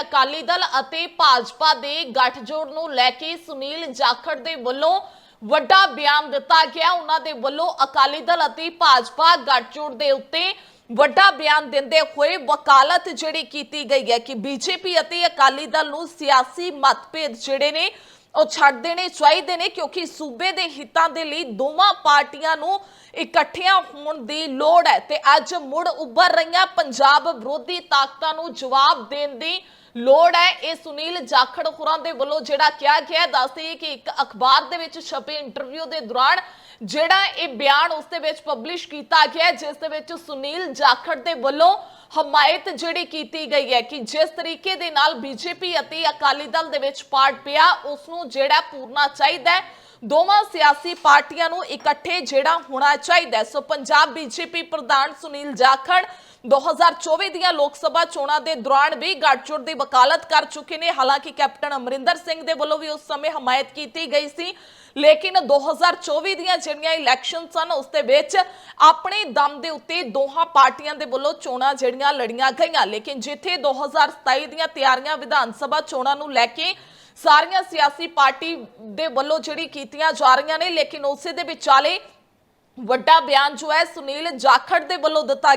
ਅਕਾਲੀ ਦਲ ਅਤੇ ਭਾਜਪਾ ਦੇ ਗੱਠਜੋੜ ਨੂੰ ਲੈ ਕੇ ਸੁਨੀਲ ਜਾਖੜ ਦੇ ਵੱਲੋਂ ਵੱਡਾ ਬਿਆਨ ਦਿੱਤਾ ਗਿਆ। ਉਹਨਾਂ ਦੇ ਵੱਲੋਂ ਅਕਾਲੀ ਦਲ ਅਤੇ ਭਾਜਪਾ ਗੱਠਜੋੜ ਦੇ ਉੱਤੇ ਵੱਡਾ ਬਿਆਨ ਦਿੰਦੇ ਹੋਏ ਵਕਾਲਤ ਜਿਹੜੀ ਕੀਤੀ ਗਈ ਹੈ ਕਿ ਬੀਜੇਪੀ ਅਤੇ ਅਕਾਲੀ ਦਲ ਨੂੰ ਸਿਆਸੀ ਮਤਭੇਦ ਜਿਹੜੇ ਨੇ ਉਹ ਛੱਡ ਦੇਣੇ ਚਾਹੀਦੇ ਨੇ ਕਿਉਂਕਿ ਸੂਬੇ ਦੇ ਹਿੱਤਾਂ ਦੇ ਲਈ ਦੋਵਾਂ ਪਾਰਟੀਆਂ ਨੂੰ ਇਕੱਠਿਆਂ ਹੋਣ ਦੀ ਲੋੜ ਹੈ ਤੇ ਅੱਜ ਮੁੜ ਉੱਭਰ ਰਹੀਆਂ ਪੰਜਾਬ ਵਿਰੋਧੀ ਤਾਕਤਾਂ ਨੂੰ ਜਵਾਬ ਦੇਣ ਦੀ ਲੋੜ ਹੈ ਇਹ ਸੁਨੀਲ ਜਾਖੜ ਹੋਰਾਂ ਦੇ ਵੱਲੋਂ ਜਿਹੜਾ ਕਿਹਾ ਗਿਆ ਹੈ। ਦੱਸ ਦਈਏ ਕਿ ਇੱਕ ਅਖਬਾਰ ਦੇ ਵਿੱਚ ਛਪੇ ਇੰਟਰਵਿਊ ਦੇ ਦੌਰਾਨ ਜਿਹੜਾ ਇਹ ਬਿਆਨ ਉਸ ਦੇ ਵਿੱਚ ਪਬਲਿਸ਼ ਕੀਤਾ ਗਿਆ ਜਿਸ ਦੇ ਵਿੱਚ ਸੁਨੀਲ ਜਾਖੜ ਦੇ ਵੱਲੋਂ ਹਮਾਇਤ ਜਿਹੜੀ ਕੀਤੀ ਗਈ ਹੈ ਕਿ ਜਿਸ ਤਰੀਕੇ ਦੇ ਨਾਲ ਬੀਜੇਪੀ ਅਤੇ ਅਕਾਲੀ ਦਲ ਦੇ ਵਿੱਚ ਪਾਰਟ ਪਿਆ ਉਸ ਨੂੰ ਜਿਹੜਾ ਪੂਰਨਾ ਚਾਹੀਦਾ ਹੈ ਦੋਵਾਂ ਸਿਆਸੀ ਪਾਰਟੀਆਂ ਨੂੰ ਇਕੱਠੇ ਜਿਹੜਾ ਹੋਣਾ ਚਾਹੀਦਾ ਸੋ ਪੰਜਾਬ ਬੀਜੇਪੀ ਪ੍ਰਧਾਨ ਸੁਨੀਲ ਜਾਖੜ 2024 ਦੀਆਂ ਲੋਕ ਸਭਾ ਚੋਣਾਂ ਦੇ ਦੌਰਾਨ ਵੀ ਗੱਠਜੋੜ ਦੀ ਵਕਾਲਤ ਕਰ ਚੁੱਕੇ ਨੇ। ਹਾਲਾਂਕਿ ਕੈਪਟਨ ਅਮਰਿੰਦਰ ਸਿੰਘ ਦੇ ਵੱਲੋਂ ਵੀ ਉਸ ਸਮੇਂ ਹਮਾਇਤ ਕੀਤੀ ਗਈ ਸੀ। ਲੇਕਿਨ 2024 ਦੀਆਂ ਜਿਹੜੀਆਂ ਇਲੈਕਸ਼ਨ ਸਨ, ਉਸ ਦੇ ਵਿੱਚ ਆਪਣੇ ਦਮ ਦੇ ਉੱਤੇ ਦੋਹਾਂ ਪਾਰਟੀਆਂ ਦੇ ਵੱਲੋਂ ਚੋਣਾਂ ਜਿਹੜੀਆਂ ਲੜੀਆਂ ਗਈਆਂ। ਲੇਕਿਨ ਜਿੱਥੇ 2027 ਦੀਆਂ ਤਿਆਰੀਆਂ ਵਿਧਾਨ ਸਭਾ ਚੋਣਾਂ ਨੂੰ ਲੈ ਕੇ ਸਾਰੀਆਂ ਸਿਆਸੀ ਪਾਰਟੀ ਦੇ ਵੱਲੋਂ ਜਿਹੜੀ ਕੀਤੀਆਂ ਜਾ ਰਹੀਆਂ ਨੇ, ਲੇਕਿਨ ਉਸੇ ਦੇ ਵਿਚਾਲੇ ਵੱਡਾ ਬਿਆਨ ਜੋ ਹੈ ਸੁਨੀਲ ਜਾਖੜ ਦੇ ਵੱਲੋਂ ਦਿੱਤਾ